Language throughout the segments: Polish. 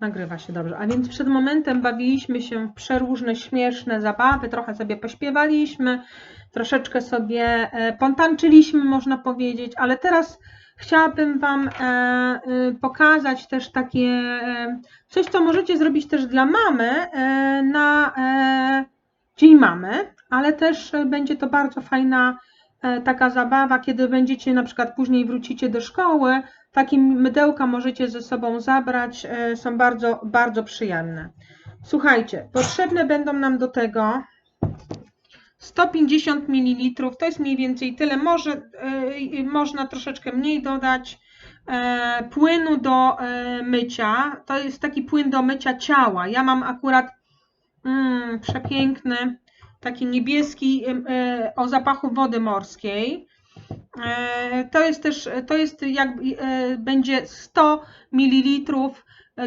Nagrywa się dobrze. A więc przed momentem bawiliśmy się w przeróżne, śmieszne zabawy, trochę sobie pośpiewaliśmy, troszeczkę sobie e, pontańczyliśmy, można powiedzieć, ale teraz chciałabym Wam e, e, pokazać też takie coś, co możecie zrobić też dla mamy na Dzień Mamy, ale też będzie to bardzo fajna taka zabawa, kiedy będziecie na przykład później wrócicie do szkoły, takie mydełka możecie ze sobą zabrać, e, są bardzo, bardzo przyjemne. Słuchajcie, potrzebne będą nam do tego 150 ml, to jest mniej więcej tyle, może, e, można troszeczkę mniej dodać, e, płynu do e, mycia, to jest taki płyn do mycia ciała, ja mam akurat mm, przepiękny, taki niebieski e, o zapachu wody morskiej, E, To jest też, to jest jak e, będzie 100 ml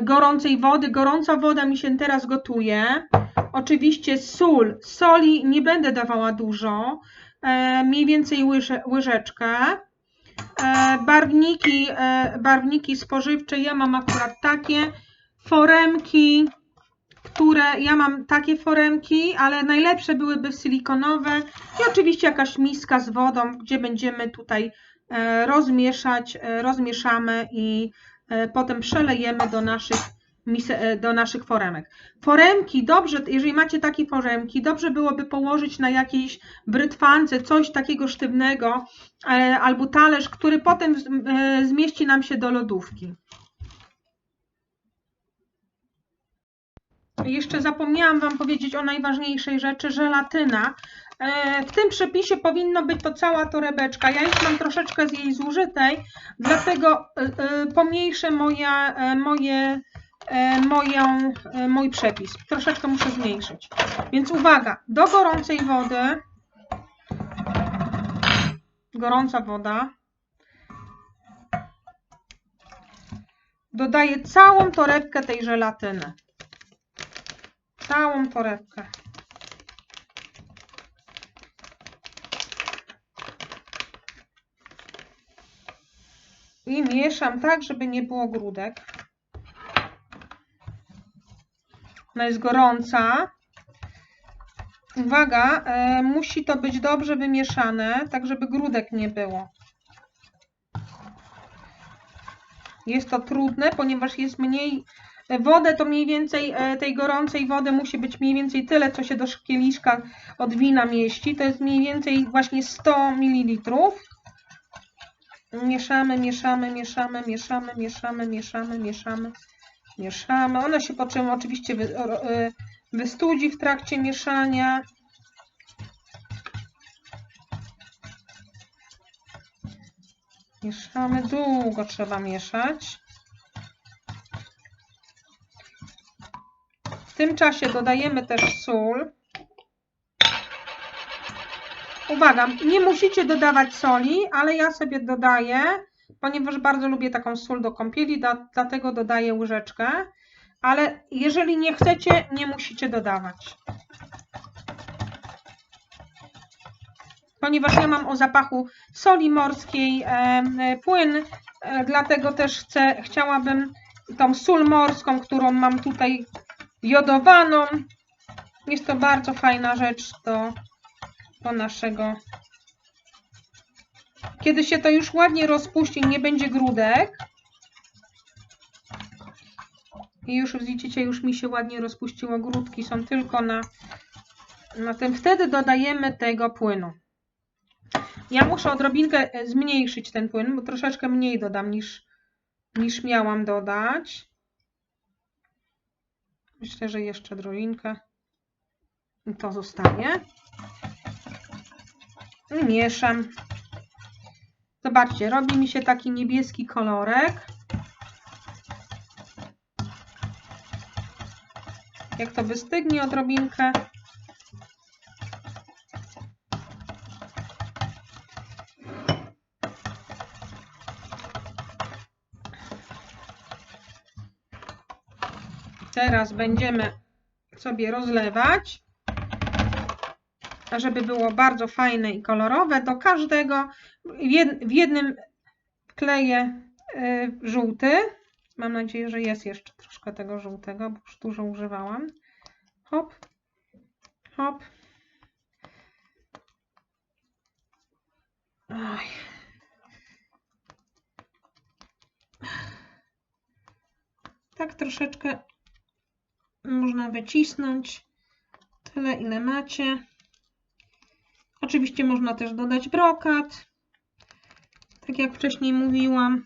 gorącej wody. Gorąca woda mi się teraz gotuje. Oczywiście sól. Soli nie będę dawała dużo, mniej więcej łyże, łyżeczkę. Barwniki, barwniki spożywcze, ja mam akurat takie. Foremki, które ja mam takie foremki, ale najlepsze byłyby silikonowe i oczywiście jakaś miska z wodą, gdzie będziemy tutaj e, rozmieszać, e, rozmieszamy i e, potem przelejemy do naszych, do naszych foremek. Foremki, dobrze, jeżeli macie takie foremki, dobrze byłoby położyć na jakiejś brytwance coś takiego sztywnego albo talerz, który potem zmieści nam się do lodówki. Jeszcze zapomniałam Wam powiedzieć o najważniejszej rzeczy, żelatyna. E, W tym przepisie powinno być to cała torebeczka. Ja już mam troszeczkę z jej zużytej, dlatego e, e, pomniejszę moje, e, moją, mój przepis. Troszeczkę muszę zmniejszyć. Więc uwaga, do gorącej wody, gorąca woda, dodaję całą torebkę tej żelatyny. Całą torebkę. I mieszam tak, żeby nie było grudek. Ona jest gorąca. Uwaga, e, musi to być dobrze wymieszane, tak żeby grudek nie było. Jest to trudne, ponieważ jest mniej wodę, to mniej więcej e, tej gorącej wody musi być mniej więcej tyle, co się do szkieliszka od wina mieści. To jest mniej więcej właśnie 100 ml. Mieszamy, mieszamy, mieszamy, mieszamy, mieszamy, mieszamy, mieszamy, mieszamy. Ona się po czym oczywiście e, wystudzi w trakcie mieszania. Mieszamy, długo trzeba mieszać. Tym czasie dodajemy też sól. Uwaga, nie musicie dodawać soli, ale ja sobie dodaję, ponieważ bardzo lubię taką sól do kąpieli, dlatego dodaję łyżeczkę. Ale jeżeli nie chcecie, nie musicie dodawać. Ponieważ ja mam o zapachu soli morskiej e, e, płyn, e, dlatego też chcę, chciałabym tą sól morską, którą mam tutaj jodowaną. Jest to bardzo fajna rzecz do, do naszego. Kiedy się to już ładnie rozpuści, nie będzie grudek. I już widzicie, już mi się ładnie rozpuściło. Grudki są tylko na, na tym. Wtedy dodajemy tego płynu. Ja muszę odrobinkę e, zmniejszyć ten płyn, bo troszeczkę mniej dodam niż, niż miałam dodać. Myślę, że jeszcze odrobinkę. I to zostanie. I mieszam. Zobaczcie, robi mi się taki niebieski kolorek. Jak to wystygnie odrobinkę. Teraz będziemy sobie rozlewać, żeby było bardzo fajne i kolorowe. Do każdego w jednym kleję y, żółty Mam nadzieję, że jest jeszcze troszkę tego żółtego, bo już dużo używałam. Hop, hop. Oj. Tak troszeczkę można wycisnąć. Tyle, ile macie. Oczywiście można też dodać brokat. Tak jak wcześniej mówiłam.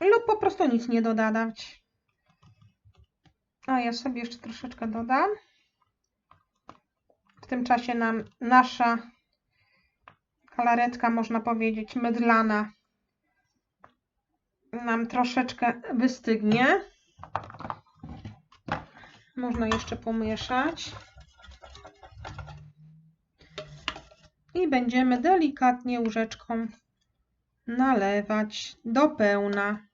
Lub po prostu nic nie dodać. A ja sobie jeszcze troszeczkę dodam. W tym czasie nam nasza galaretka, można powiedzieć, mydlana nam troszeczkę wystygnie. Można jeszcze pomieszać. I będziemy delikatnie łyżeczką nalewać do pełna.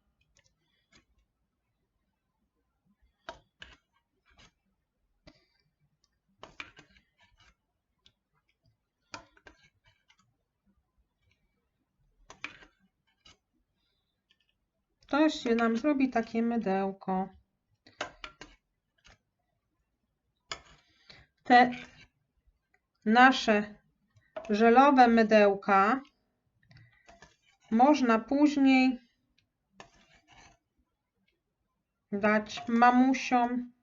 To się nam zrobi takie mydełko. Te nasze żelowe mydełka można później dać mamusiom.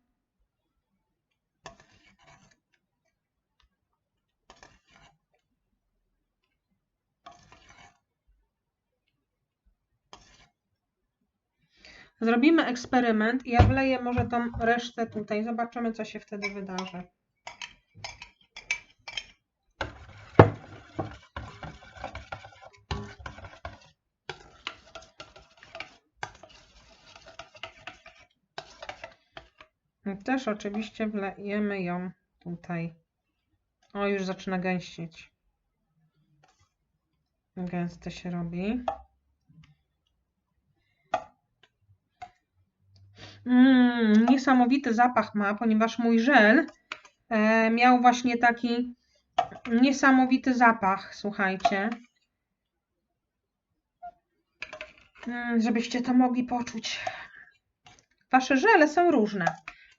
Zrobimy eksperyment. Ja wleję może tą resztę tutaj. Zobaczymy, co się wtedy wydarzy. Też oczywiście wlejemy ją tutaj. O, już zaczyna gęścieć. Gęste się robi. Mm, niesamowity zapach ma, ponieważ mój żel e, miał właśnie taki niesamowity zapach, słuchajcie. Mm, żebyście to mogli poczuć. Wasze żele są różne.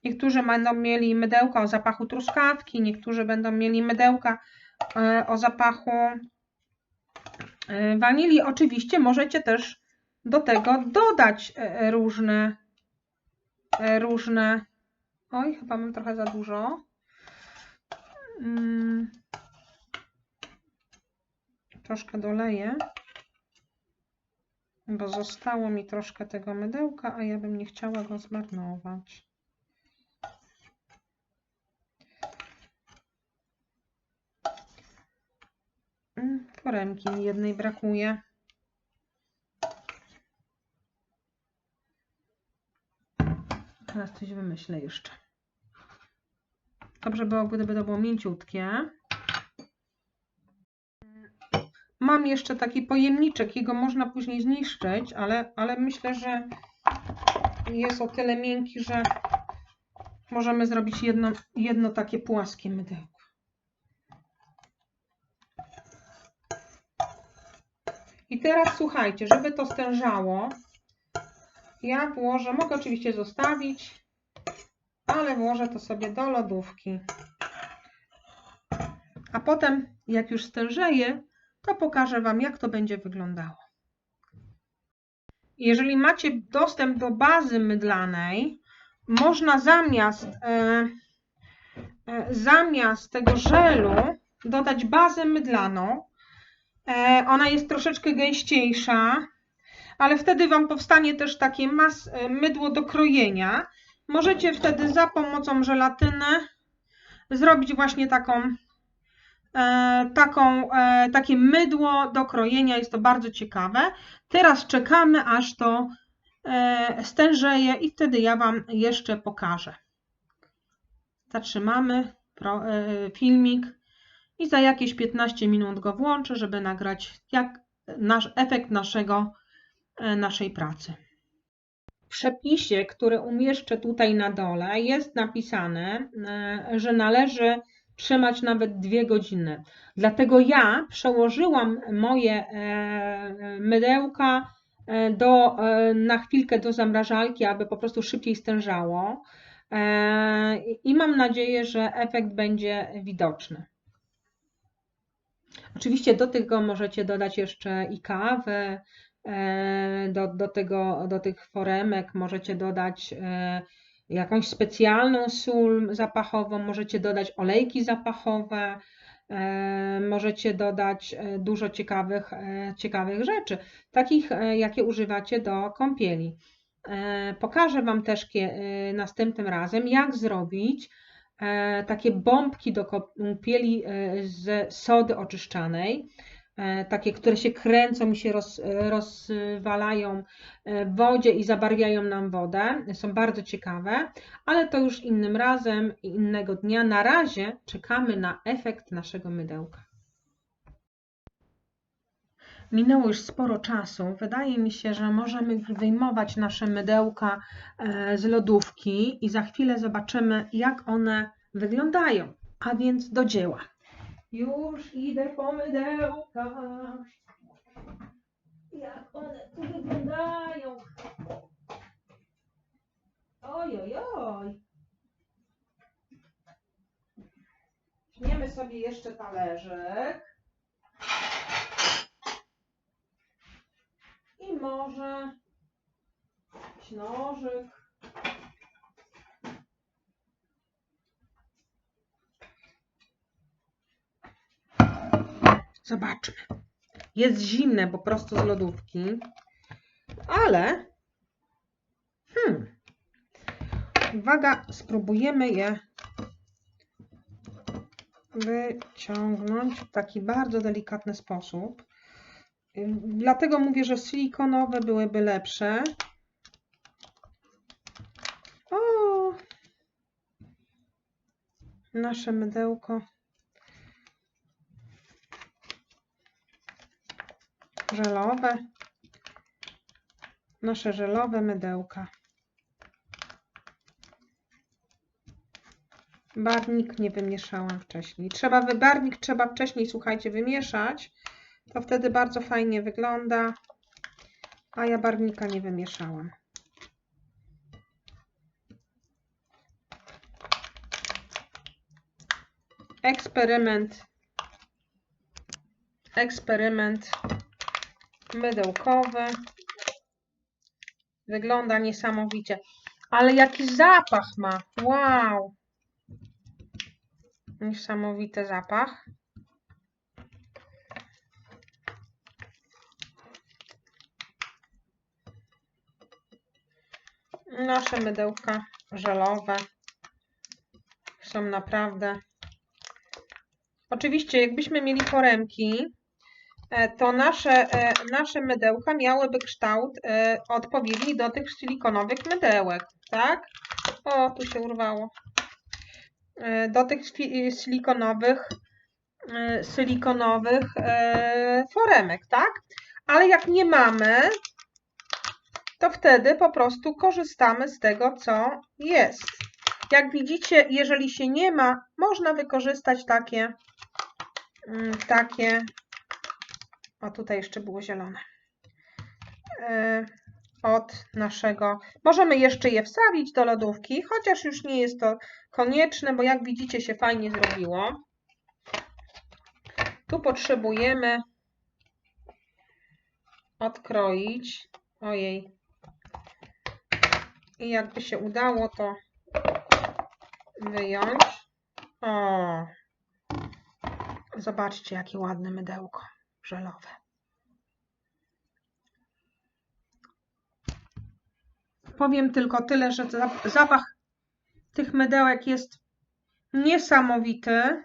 Niektórzy będą mieli mydełka o zapachu truskawki, niektórzy będą mieli mydełka e, o zapachu e, wanilii. Oczywiście możecie też do tego dodać e, różne, różne. Oj, chyba mam trochę za dużo. Mm. Troszkę doleję, bo zostało mi troszkę tego mydełka, a ja bym nie chciała go zmarnować. Foremki mi jednej brakuje. Teraz coś wymyślę jeszcze. Dobrze było, gdyby to było mięciutkie. Mam jeszcze taki pojemniczek, jego można później zniszczyć, ale, ale myślę, że jest o tyle miękki, że możemy zrobić jedno, jedno takie płaskie mydełko. I teraz słuchajcie, żeby to stężało, ja włożę, mogę oczywiście zostawić, ale włożę to sobie do lodówki. A potem, jak już stężeje, to pokażę Wam, jak to będzie wyglądało. Jeżeli macie dostęp do bazy mydlanej, można zamiast, e, e, zamiast tego żelu dodać bazę mydlaną. E, ona jest troszeczkę gęściejsza, ale wtedy Wam powstanie też takie mas, e, mydło do krojenia. Możecie wtedy za pomocą żelatyny zrobić właśnie taką, e, taką, e, takie mydło do krojenia. Jest to bardzo ciekawe. Teraz czekamy, aż to stężeje i wtedy ja Wam jeszcze pokażę. Zatrzymamy filmik i za jakieś 15 minut go włączę, żeby nagrać jak nasz efekt naszego, naszej pracy. W przepisie, który umieszczę tutaj na dole, jest napisane, e, że należy trzymać nawet dwie godziny. Dlatego ja przełożyłam moje e, mydełka e, do, e, na chwilkę do zamrażalki, aby po prostu szybciej stężało i mam nadzieję, że efekt będzie widoczny. Oczywiście do tego możecie dodać jeszcze i kawę, do, do, tego, do tych foremek możecie dodać jakąś specjalną sól zapachową, możecie dodać olejki zapachowe, e, możecie dodać e, dużo ciekawych, e, ciekawych rzeczy, takich jakie używacie do kąpieli. Pokażę Wam też następnym razem, jak zrobić takie bombki do kąpieli z sody oczyszczanej. E, takie, które się kręcą i się roz, rozwalają e, w wodzie i zabarwiają nam wodę. Są bardzo ciekawe, ale to już innym razem i innego dnia. Na razie czekamy na efekt naszego mydełka. Minęło już sporo czasu. Wydaje mi się, że możemy wyjmować nasze mydełka e, z lodówki i za chwilę zobaczymy, jak one wyglądają. A więc do dzieła. Już idę po mydełka. Jak one tu wyglądają. Oj, oj. Weźmiemy sobie jeszcze talerzyk. I może nożyk. Zobaczmy. Jest zimne po prostu z lodówki, ale hmm, uwaga, spróbujemy je wyciągnąć w taki bardzo delikatny sposób. Dlatego mówię, że silikonowe byłyby lepsze. O! Nasze mydełko żelowe, nasze żelowe mydełka. Barwnik nie wymieszałam wcześniej. Trzeba barwnik trzeba wcześniej, słuchajcie, wymieszać. To wtedy bardzo fajnie wygląda. A ja barwnika nie wymieszałam. Eksperyment. Eksperyment mydełkowy. Wygląda niesamowicie. Ale jaki zapach ma. Wow. Niesamowity zapach. Nasze mydełka żelowe są naprawdę. Oczywiście, jakbyśmy mieli foremki, to nasze, e, nasze mydełka miałyby kształt e, odpowiedni do tych silikonowych mydełek, tak? O, tu się urwało. Do tych silikonowych, silikonowych foremek, tak? Ale jak nie mamy, to wtedy po prostu korzystamy z tego, co jest. Jak widzicie, jeżeli się nie ma, można wykorzystać takie, mm, takie o, tutaj jeszcze było zielone. E, od naszego. Możemy jeszcze je wstawić do lodówki, chociaż już nie jest to konieczne, bo jak widzicie się fajnie zrobiło. Tu potrzebujemy odkroić. Ojej. I jakby się udało to wyjąć. O! Zobaczcie, jakie ładne mydełko żelowe. Powiem tylko tyle, że zapach tych mydełek jest niesamowity.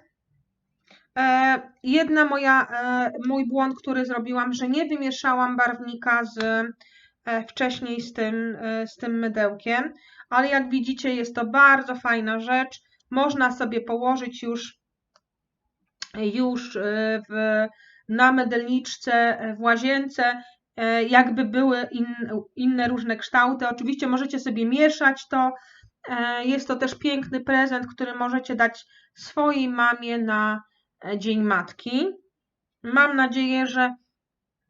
E, jedna moja, e, mój błąd, który zrobiłam, że nie wymieszałam barwnika z, e, wcześniej z tym, z tym mydełkiem, ale jak widzicie jest to bardzo fajna rzecz. Można sobie położyć już, już w na mydelniczce, e, w łazience, e, jakby były in, inne różne kształty. Oczywiście możecie sobie mieszać to, E, Jest to też piękny prezent, który możecie dać swojej mamie na Dzień Matki. Mam nadzieję, że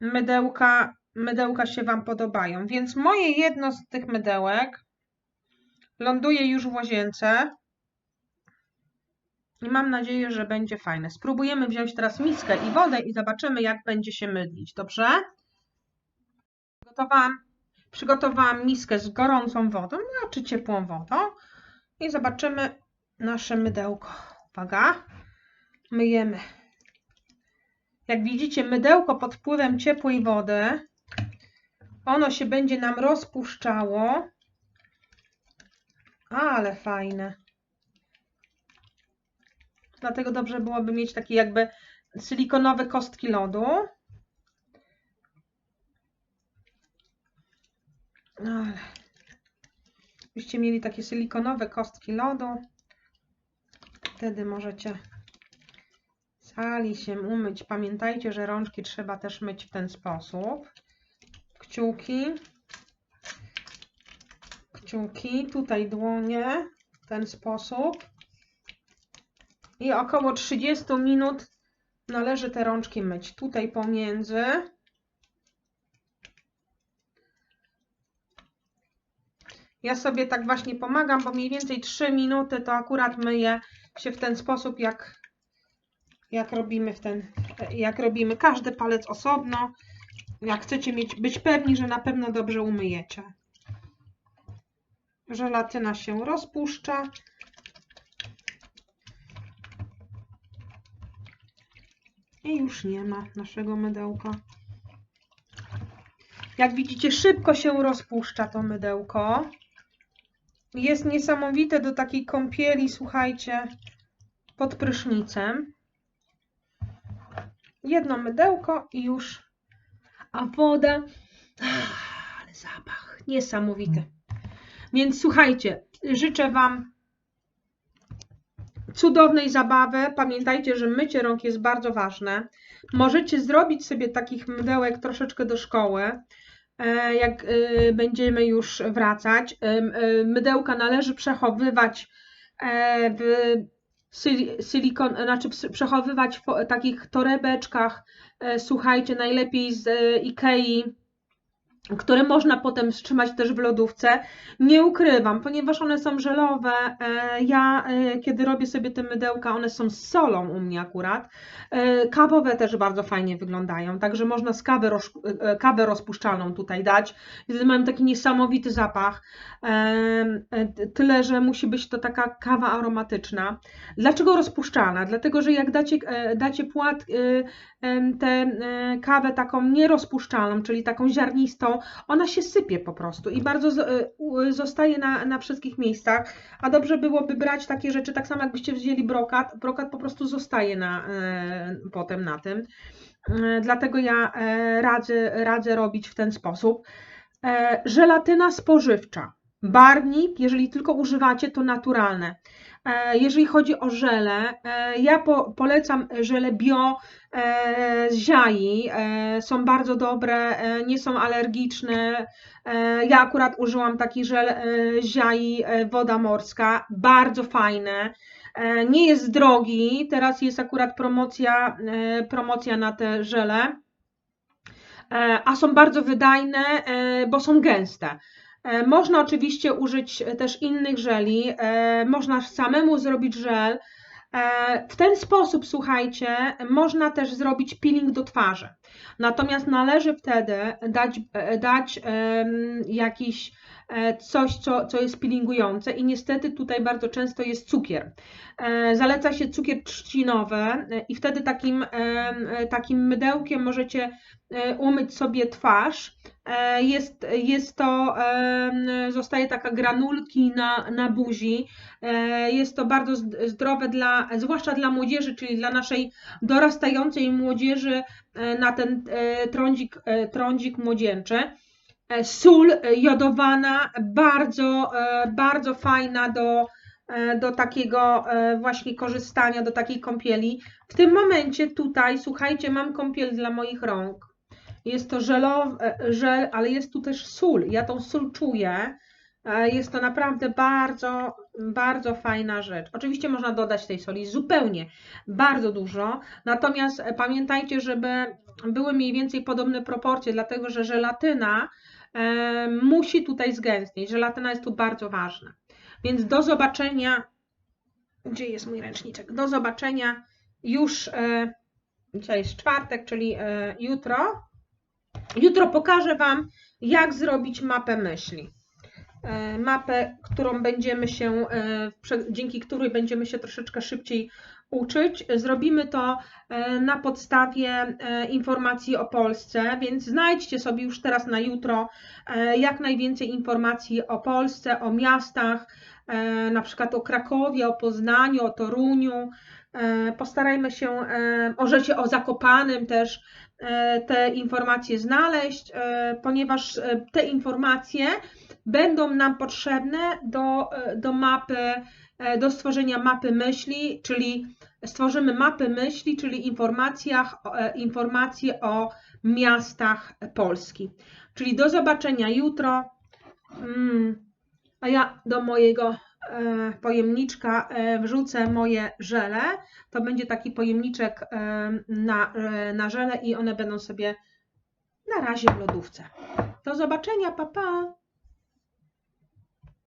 mydełka, mydełka się Wam podobają. Więc moje jedno z tych mydełek ląduje już w łazience. I mam nadzieję, że będzie fajne. Spróbujemy wziąć teraz miskę i wodę i zobaczymy, jak będzie się mydlić. Dobrze? Przygotowałam, przygotowałam miskę z gorącą wodą, no, czy ciepłą wodą. I zobaczymy nasze mydełko. Uwaga. Myjemy. Jak widzicie, mydełko pod wpływem ciepłej wody, ono się będzie nam rozpuszczało. Ale fajne. Dlatego dobrze byłoby mieć takie jakby silikonowe kostki lodu. No ale byście mieli takie silikonowe kostki lodu, wtedy możecie sali się umyć. Pamiętajcie, że rączki trzeba też myć w ten sposób. Kciuki. Kciuki, tutaj dłonie w ten sposób. I około 30 minut należy te rączki myć. Tutaj pomiędzy. Ja sobie tak właśnie pomagam, bo mniej więcej 3 minuty to akurat myję się w ten sposób, jak, jak robimy w ten, jak robimy każdy palec osobno. Jak chcecie mieć, być pewni, że na pewno dobrze umyjecie. Żelatyna się rozpuszcza. I już nie ma naszego mydełka. Jak widzicie, szybko się rozpuszcza to mydełko. Jest niesamowite do takiej kąpieli, słuchajcie, pod prysznicem. Jedno mydełko i już. A woda, ah, ale zapach, niesamowity. Więc słuchajcie, życzę Wam cudownej zabawy. Pamiętajcie, że mycie rąk jest bardzo ważne. Możecie zrobić sobie takich mydełek troszeczkę do szkoły, e, jak e, będziemy już wracać. E, Mydełka należy przechowywać e, w silikon, znaczy przechowywać w takich torebeczkach, e, słuchajcie, najlepiej z e, Ikei, które można potem trzymać też w lodówce. Nie ukrywam, ponieważ one są żelowe. e, Ja, e, kiedy robię sobie te mydełka, one są z solą u mnie akurat. E, Kawowe też bardzo fajnie wyglądają, także można z e, kawę rozpuszczalną tutaj dać. Wtedy mają taki niesamowity zapach. Tyle, że musi być to taka kawa aromatyczna. Dlaczego rozpuszczalna? Dlatego, że jak dacie, dacie płat, tę kawę taką nierozpuszczalną, czyli taką ziarnistą, ona się sypie po prostu i bardzo u- zostaje na, na wszystkich miejscach, a dobrze byłoby brać takie rzeczy, tak samo jakbyście wzięli brokat, brokat po prostu zostaje na, e, potem na tym. E, Dlatego ja e, radzę, radzę robić w ten sposób. Żelatyna spożywcza. Barwnik, jeżeli tylko używacie, to naturalne. E, Jeżeli chodzi o żele, e, ja po, polecam żele bio e, z ziai. Są bardzo dobre, nie są alergiczne. Ja akurat użyłam taki żel z ziai, woda morska, bardzo fajne. Nie jest drogi, teraz jest akurat promocja, promocja na te żele, a są bardzo wydajne, bo są gęste. E, Można oczywiście użyć też innych żeli, e, można samemu zrobić żel. E, W ten sposób, słuchajcie, można też zrobić peeling do twarzy. Natomiast należy wtedy dać, e, dać jakiś e, coś, co, co jest peelingujące i niestety tutaj bardzo często jest cukier. E, Zaleca się cukier trzcinowy e, i wtedy takim, e, takim mydełkiem możecie e, umyć sobie twarz. E, Jest, jest to, zostaje taka granulki na, na buzi. E, Jest to bardzo zd- zdrowe, dla, zwłaszcza dla młodzieży, czyli dla naszej dorastającej młodzieży e, na ten e, trądzik, e, trądzik młodzieńczy. E, Sól e, jodowana, bardzo, e, bardzo fajna do, do takiego właśnie korzystania, do takiej kąpieli. W tym momencie tutaj, słuchajcie, mam kąpiel dla moich rąk. Jest to żelow, e, żel, ale jest tu też sól. Ja tą sól czuję. Jest to naprawdę bardzo, bardzo fajna rzecz. Oczywiście można dodać tej soli zupełnie bardzo dużo, natomiast pamiętajcie, żeby były mniej więcej podobne proporcje, dlatego że żelatyna musi tutaj zgęstnieć. Żelatyna jest tu bardzo ważna. Więc do zobaczenia. Gdzie jest mój ręczniczek? Do zobaczenia już. E, dzisiaj jest czwartek, czyli e, jutro. Jutro pokażę Wam, jak zrobić mapę myśli. E, Mapę, którą będziemy się, e, dzięki której będziemy się troszeczkę szybciej uczyć. Zrobimy to e, na podstawie e, informacji o Polsce, więc znajdźcie sobie już teraz na jutro e, jak najwięcej informacji o Polsce, o miastach, na przykład o Krakowie, o Poznaniu, o Toruniu. Postarajmy się o rzeczy o Zakopanem też te informacje znaleźć, ponieważ te informacje będą nam potrzebne do, do mapy, do stworzenia mapy myśli, czyli stworzymy mapy myśli, czyli informacjach, e, informacje o miastach Polski. Czyli do zobaczenia jutro. Mm, A ja do mojego e, pojemniczka e, wrzucę moje żele. To będzie taki pojemniczek e, na, e, na żele i one będą sobie na razie w lodówce. Do zobaczenia, pa pa!